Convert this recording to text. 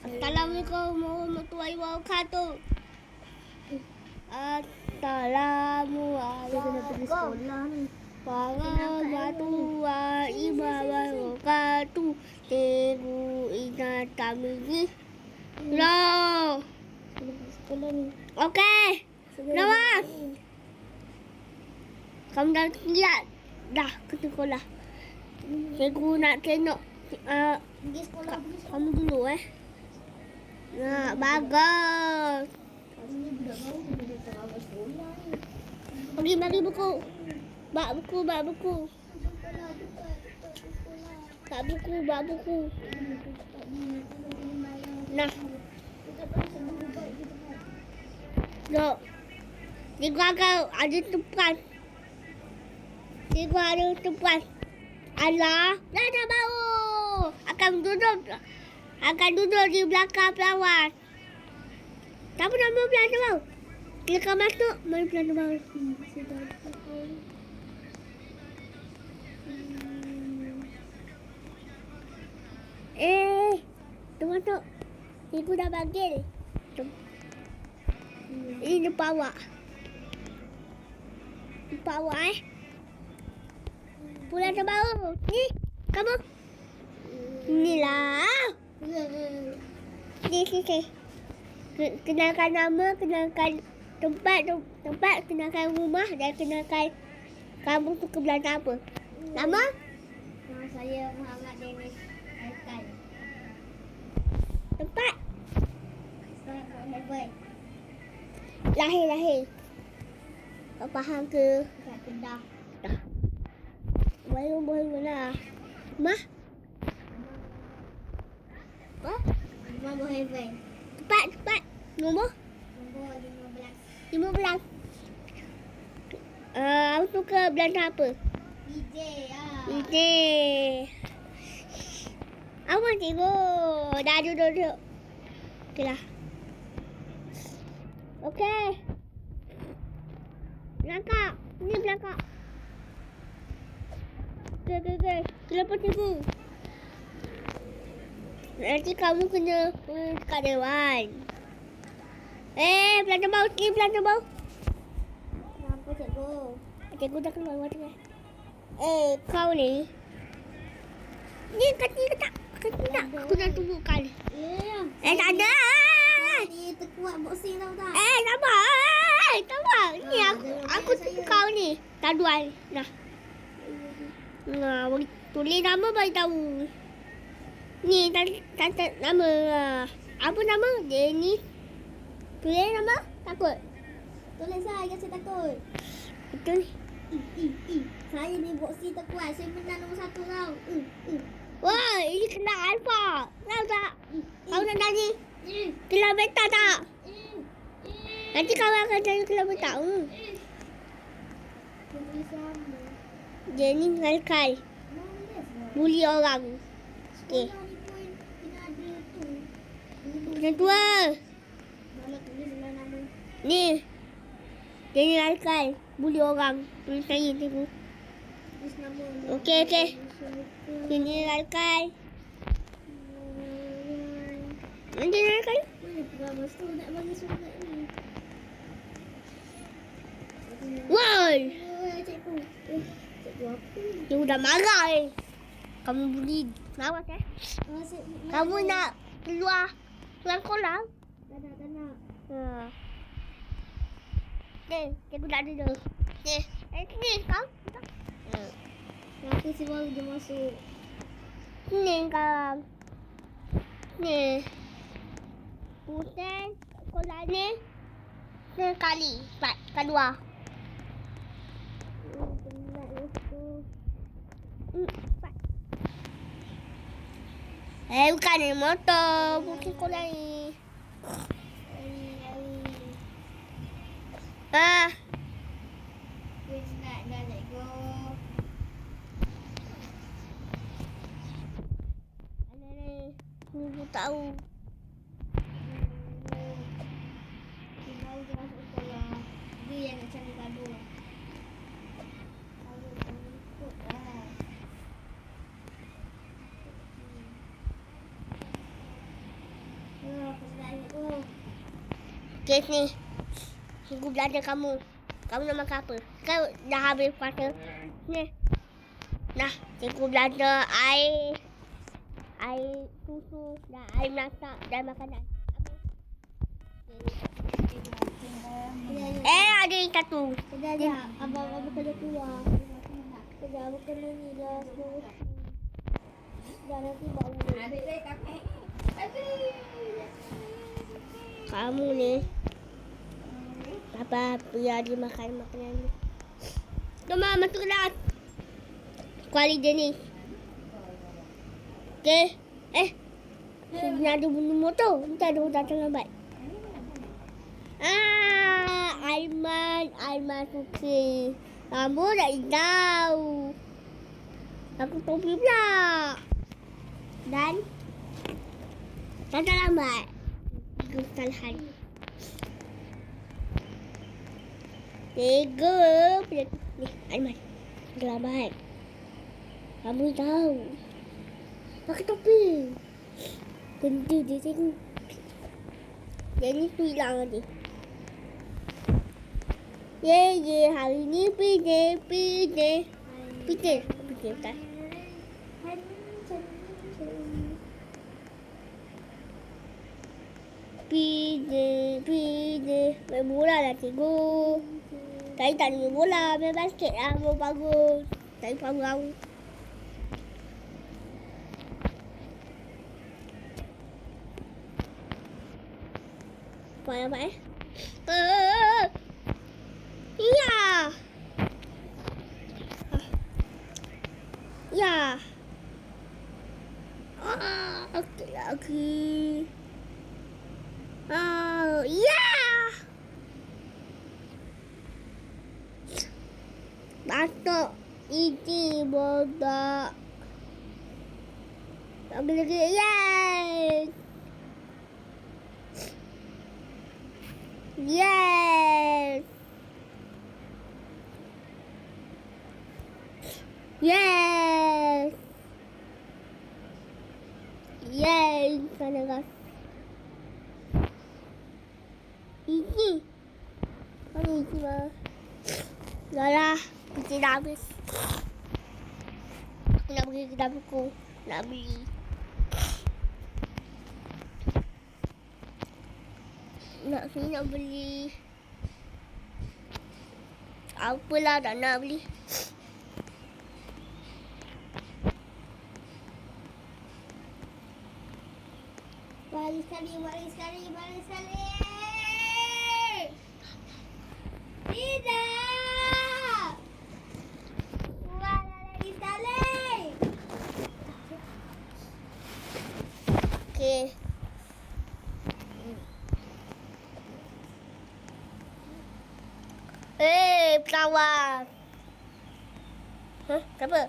Assalamualaikum warahmatullahi wabarakatuh. Assalamualaikum warahmatullahi wabarakatuh. Cikgu ingat kami. Lo. Okey. Nama. Kamu dah lihat? Dah ke sekolah. Cikgu nak tengok uh, Pergi sekolah, sekolah. kamu dulu eh. Nah, bagus. Pergi bagi buku. Bak buku, bak buku. Bak buku, bak buku. Nah, dok. Cikgu akan ada tempat. Cikgu ada tempat. Alah, dah dah bau. Akan duduk. Akan duduk di belakang pelawat. Siapa nama pelawat bau? Kita masuk. Mana pelawat bau? Hmm. Eh, tu masuk. Cikgu dah panggil. Tu. Ini awak. Depan awak eh. Pulang terbaru. Ni, kamu. Inilah. Ni, ni, ni. Ke- Kenalkan nama, kenalkan tempat, tem- tempat, kenalkan rumah dan kenalkan kamu suka belajar apa. Nama? Nama saya Muhammad Dennis Aikan. Tempat. Saya kat Heaven. Lahir, lahir. Kau faham ke? Kat Kedah. Baru baru lah. Mah? Apa? Nombor Heaven. Cepat, cepat. Nombor Nombor 15. 15. Uh, aku suka belanja apa? DJ ah. DJ. Apa cikgu? Dah duduk, duduk. Okey lah. Okey. Belakang. Ni belakang. Kenapa cikgu? Nanti kamu kena uh, dekat dewan. Eh, belanja bau. Ni belanja bau. Kenapa cikgu? Cikgu dah keluar luar tengah. Eh, kau ni. Ni kaki ke tak? Kaki tak? Aku dah tunggu kali. Ya. Eh, tak ada. Ni terkuat boxing tau tak? Eh, sabar. Eh, sabar. Ni Ah, aku, aku tunggu saya. kau ni. Tak. Nah. Tulis nama bagi tahu. Ni, tak, tak, tak, nama. ah. Apa nama? Dennis. Tulis nama? Takut. Tulis lah, jangan saya takut. Betul. Ih, ih, ih. Saya ni boxing terkuat. Saya menang nombor satu tau. Uh. Wah, ini kena alfa. Tahu tak? Kau nak tanya ih, kilometer tak? Nanti kau akan tanya kilometer. Hmm. Tulis sama. Dia ni dia? Bully orang. Okey. Tu. Macam tua. Ni. Dia ni. Bully orang. Tulis saya nama. Okey, okey. Dia ni kali-kali. Nanti kali-kali. Mana peramas tu nak bagi surat ni? Woi. Eh, cikgu. Dia dah marah eh. Kamu bully. Awas eh. Kamu nak keluar. Keluar kolam. Tak nak, tak nak. Ha. Ni, cikgu tak ada dah. Ni, eh sini kau. Ha. Nanti si baru dia masuk. Ni kau. Ni. Hutan kolam ni. Sekali. Empat. Kedua. Eh, bukan ni motor. Bukan kolam ni. Ah. Wait, nak dah cikgu. Ibu tahu. Si baru dia masuk sekolah. Dia yang nak cari gaduh. Kes ni. Cikgu belajar kamu. Kamu nak makan apa? Kau dah habis puasa. Ni. Nah, cikgu belajar air. Air susu dan air masak dan makanan. Eh, ada yang satu. Sekejap, sekejap. Abang, abang kena keluar. Sekejap, abang kena ni dah. Dah nanti bawa. Kamu ni. Papa biar dia makan makanan ni. Jom Ma, masuk kelas. Kuali dia ni. Eh. Sini ada bunyi motor. Minta ada datang lambat. Ah, Aiman, Aiman suka. Rambut dah hijau. Aku topi pula. Dan datang lambat. Kesalahan. Tiga. Ni, Aiman. Lambat. Kamu tahu. Pakai topi. Benda dia tengok. Dia ni tu hilang tadi. Ye ye, hari ni PJ, PJ. PJ, PJ bukan. PJ, PJ. Main bola lah cikgu. Tadi tak ada main bola, main basket lah. Mau bagus. Tadi parau. Apa apa eh? Eh. Ya. Ya. Ah, okey lagi. Oh, あと一ボード。ドキドキイエーイイエーイイエーイイエーイそれが1これいちます。なら。Isi dah habis. Nak pergi kedai buku. Nak beli. Nak sini nak beli. Apalah tak nak beli. Balik sekali, balik sekali, balik sekali. Tidak. Keluar lagi sekali. Eh, pesawat. Hah? Kenapa?